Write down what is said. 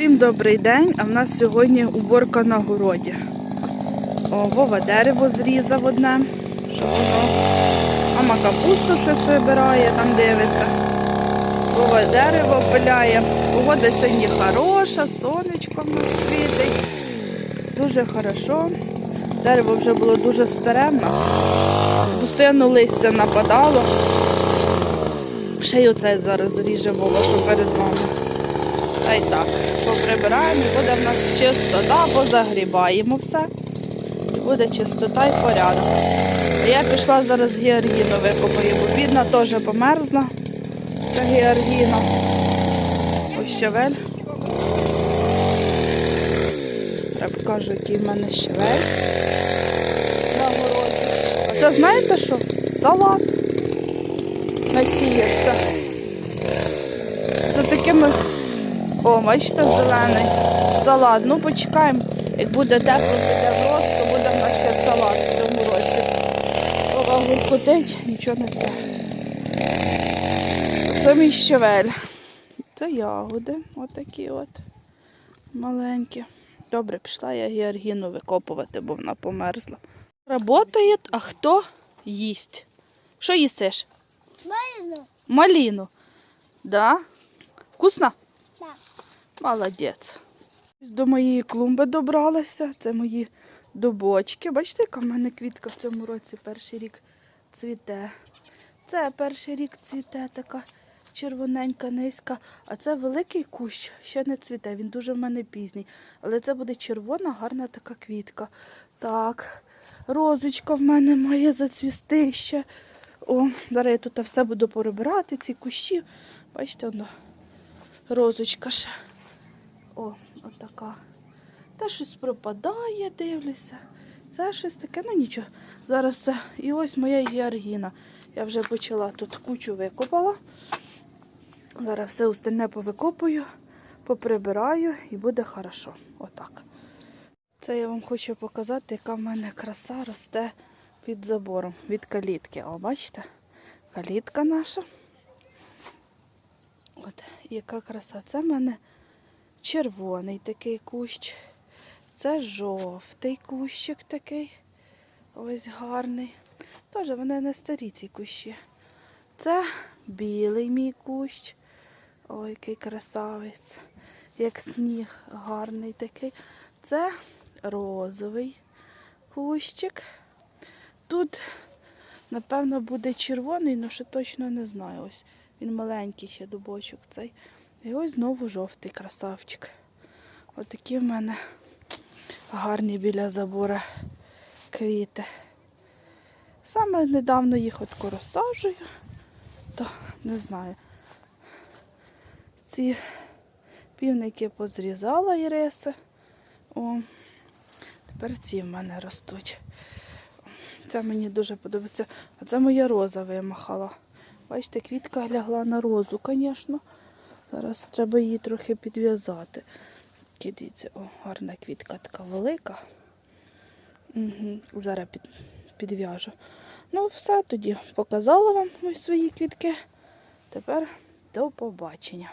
Всім добрий день, а в нас сьогодні уборка на городі. О, Вова дерево зрізав одне, щоб воно. Мама капусту щось вибирає, там дивиться. Вова дерево пиляє. Погода сьогодні хороша, сонечко в нас світить. Дуже хорошо. Дерево вже було дуже старе. Постійно листя нападало. Ще й оцей зараз ріже Вова, що перед вами. Й так, поприбираємо, і буде в нас чистота, позагрібаємо все. І буде чистота і порядок. Я пішла зараз георгіну викопаю, бо бідна теж померзла. Це георгіна. Ось щавель. Я покажу, який в мене щавель на. А це знаєте що? Салат. Насіявся. Це такими о, бачите, зелений салат. Ну, почекаємо. Як буде тепло, піде в рост, то буде в нас ще салат в цьому році. Ова гуркотить, нічого не це. Це мій щавель. Це ягоди, отакі от маленькі. Добре, пішла я георгіну викопувати, бо вона померзла. Работає, а хто їсть? Що їсиш? Малину? Маліну. Да? Вкусно? Молодець. До моєї клумби добралася. Це мої добочки. Бачите, яка в мене квітка в цьому році перший рік цвіте. Це перший рік цвіте така червоненька, низька. А це великий кущ, ще не цвіте. Він дуже в мене пізній. Але це буде червона, гарна така квітка. Так, розочка в мене має зацвісти ще. О, зараз я тут все буду перебирати, ці кущі. Бачите, воно розочка ще. О, отака. Та щось пропадає, дивлюся. Це щось таке, ну нічого. Зараз це. І ось моя георгіна. Я вже почала тут кучу викопала. Зараз все остальне повикопую, поприбираю і буде хорошо. Отак. Це я вам хочу показати, яка в мене краса росте під забором від калітки. О, бачите? Калітка наша. От, яка краса. Це в мене червоний такий кущ. Це жовтий кущик такий. Ось гарний. Теж вони не старі ці кущі. Це білий мій кущ. Ой, який красавець. Як сніг гарний такий. Це розовий кущик. Тут, напевно, буде червоний, але ще точно не знаю. Ось він маленький ще дубочок цей. І ось знову жовтий красавчик. Отакі в мене гарні біля забора квіти. Саме недавно їх от розсаджую, то не знаю. Ці півники позрізала Іриса. О, тепер ці в мене ростуть. Це мені дуже подобається. А це моя роза вимахала. Бачите, квітка лягла на розу, звісно. Зараз треба її трохи підв'язати. Дивіться, о, гарна квітка така велика. Угу. Зараз під, підв'яжу. Ну, все тоді показала вам свої квітки. Тепер до побачення.